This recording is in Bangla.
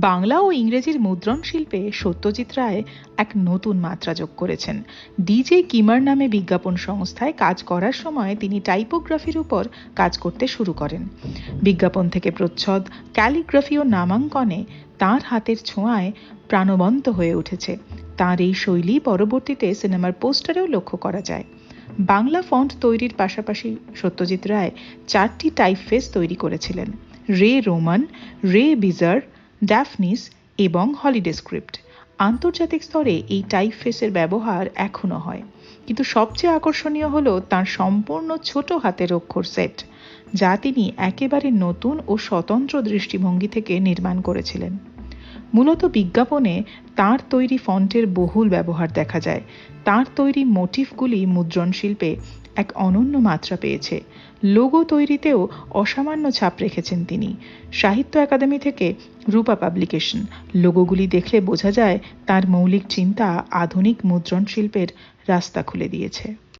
বাংলা ও ইংরেজির মুদ্রণ শিল্পে সত্যজিৎ রায় এক নতুন মাত্রা যোগ করেছেন। ডিজে কিমার নামে বিজ্ঞাপন সংস্থায় কাজ করার সময় তিনি টাইপোগ্রাফির উপর কাজ করতে শুরু করেন। বিজ্ঞাপন থেকে প্রচ্ছদ, ক্যালিগ্রাফি ও নামাঙ্কনে তার হাতের ছোঁয়ায় প্রাণবন্ত হয়ে উঠেছে। তার এই শৈলী পরবর্তীতে সিনেমার পোস্টারেও লক্ষ্য করা যায়। বাংলা ফন্ট তৈরির পাশাপাশি সত্যজিৎ রায় চারটি টাইপফেস তৈরি করেছিলেন। রে রোমান, রে বিজার ড্যাফনিস এবং হলিডে স্ক্রিপ্ট আন্তর্জাতিক স্তরে এই টাইপ ফেসের ব্যবহার এখনও হয়। কিন্তু সবচেয়ে আকর্ষণীয় হল তার সম্পূর্ণ ছোট হাতের অক্ষর সেট যা তিনি একেবারে নতুন ও স্বতন্ত্র দৃষ্টিভঙ্গি থেকে নির্মাণ করেছিলেন। মূলত বিজ্ঞাপনে তার তৈরি ফন্টের বহুল ব্যবহার দেখা যায়। তার তৈরি মোটিফগুলি মুদ্রণ শিল্পে এক অনন্য মাত্রা পেয়েছে। লোগো তৈরিতেও অসামান্য ছাপ রেখেছেন তিনি। সাহিত্য একাডেমি থেকে রূপা পাবলিকেশন। লোগোগুলি দেখলে বোঝা যায় তার মৌলিক চিন্তা আধুনিক মুদ্রণ শিল্পের রাস্তা খুলে দিয়েছে।